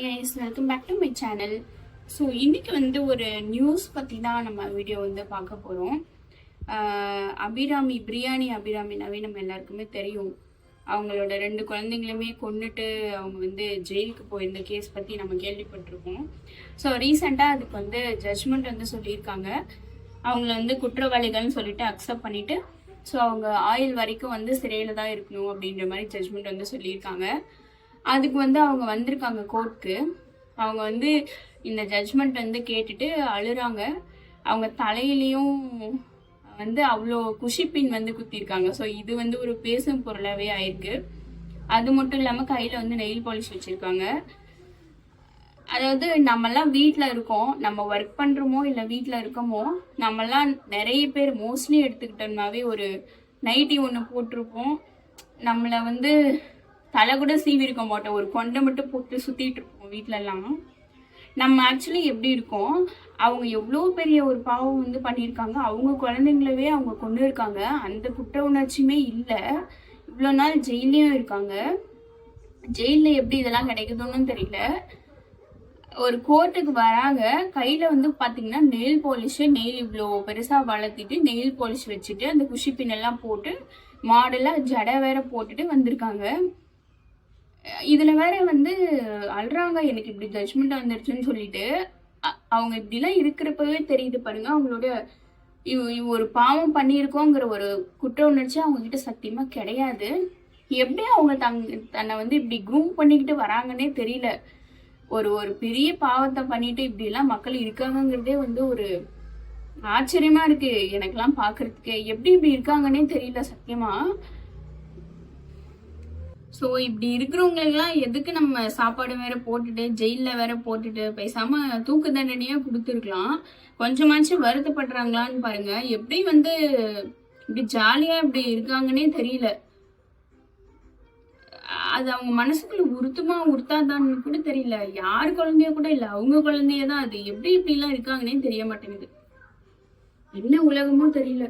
Hi guys welcome back to my channel so இன்றைக்கி வந்து ஒரு நியூஸ் பற்றி தான் நம்ம வீடியோ வந்து பார்க்க போகிறோம் அபிராமி பிரியாணி அபிராமினாவே நம்ம எல்லாருக்குமே தெரியும். அவங்களோட ரெண்டு குழந்தைங்களுமே கொண்டுட்டு அவங்க வந்து ஜெயிலுக்கு போயிருந்த கேஸ் பற்றி நம்ம கேள்விப்பட்டிருக்கோம் ஸோ ரீசெண்டாக அதுக்கு வந்து ஜட்ஜ்மெண்ட் வந்து சொல்லியிருக்காங்க. அவங்கள வந்து குற்றவாளிகள்னு சொல்லிட்டு அக்செப்ட் பண்ணிவிட்டு ஸோ அவங்க ஆயுள் வரைக்கும் வந்து சிறையில் தான் இருக்கணும் அப்படின்ற மாதிரி ஜட்ஜ்மெண்ட் வந்து சொல்லியிருக்காங்க. அதுக்கு வந்து அவங்க வந்திருக்காங்க கோர்ட்டுக்கு அவங்க வந்து இந்த ஜட்ஜ்மெண்ட் வந்து கேட்டுட்டு அழுறாங்க. அவங்க தலையிலையும் வந்து அவ்வளோ குஷிப்பின் வந்து குத்திருக்காங்க. ஸோ இது வந்து ஒரு பேசும் பொருளாகவே ஆயிருக்கு. அது மட்டும் இல்லாமல் கையில் வந்து நெயில் பாலிஷ் வச்சுருக்காங்க. அதாவது நம்மலாம் வீட்டில் இருக்கோம். நம்ம ஒர்க் பண்ணுறோமோ இல்லை வீட்டில் இருக்கோமோ நம்மெல்லாம் நிறைய பேர் மோஸ்ட்லி எடுத்துக்கிட்டோம்னாவே ஒரு நைட்டி ஒன்று போட்டிருப்போம். நம்மளை வந்து தலை கூட சீவி இருக்க மாட்டோம். ஒரு கொண்டை மட்டும் போட்டு சுற்றிட்டு இருப்போம் வீட்டிலலாம் நம்ம ஆக்சுவலி எப்படி இருக்கோம்? அவங்க எவ்வளோ பெரிய ஒரு பாவம் வந்து பண்ணியிருக்காங்க. அவங்க குழந்தைங்களவே அவங்க கொண்டு இருக்காங்க. அந்த குற்ற உணர்ச்சியுமே இல்லை. இவ்வளோ நாள் ஜெயிலையும் இருக்காங்க. ஜெயிலில் எப்படி இதெல்லாம் கிடைக்குதுன்னு தெரியல. ஒரு கோர்ட்டுக்கு வராங்க. கையில் வந்து பார்த்தீங்கன்னா நெயில் பாலிஷு நெயில் இவ்வளோ பெருசாக வளர்த்திட்டு நெயில் பாலிஷ் வச்சுட்டு அந்த குஷி பின்னெல்லாம் போட்டு மாடலாக ஜடை வேற போட்டுட்டு வந்திருக்காங்க. இதில் வேற வந்து அழுறாங்க எனக்கு இப்படி ஜட்ஜ்மெண்ட் வந்துருச்சுன்னு சொல்லிட்டு அவங்க இப்படிலாம் இருக்கிறப்பவே தெரியுது பாருங்க. அவங்களோட இவ் இவ் ஒரு பாவம் பண்ணியிருக்கோங்கிற ஒரு குற்ற உணர்ச்சி அவங்ககிட்ட சத்தியமாக சத்தியமா கிடையாது. எப்படி அவங்க தங் தன்னை வந்து இப்படி க்ரூம் பண்ணிக்கிட்டு வராங்கன்னே தெரியல. ஒரு ஒரு பெரிய பாவத்தை பண்ணிட்டு இப்படிலாம் மக்கள் இருக்காங்கங்கிறதே வந்து ஒரு ஆச்சரியமா இருக்கு எனக்கெல்லாம் பார்க்கறதுக்கு எப்படி இப்படி இருக்காங்கன்னே தெரியல சத்தியமா. ஸோ இப்படி இருக்கிறவங்களுக்குலாம் எதுக்கு நம்ம சாப்பாடு வேற போட்டுட்டு ஜெயிலில் வேற போட்டுட்டு பேசாம தூக்கு தண்டனையாக கொடுத்துருக்கலாம். கொஞ்சமாச்சும் வருத்தப்படுறாங்களான்னு பாருங்க. எப்படி வந்து இப்படி ஜாலியாக இப்படி இருக்காங்கன்னே தெரியல. அது அவங்க மனசுக்குள்ள உறுத்துமா உறுத்தாதான்னு கூட தெரியல. யார் குழந்தைய கூட இல்லை அவங்க குழந்தைய தான் அது. எப்படி இப்படிலாம் இருக்காங்கன்னே தெரிய மாட்டேங்குது. என்ன உலகமோ தெரியல.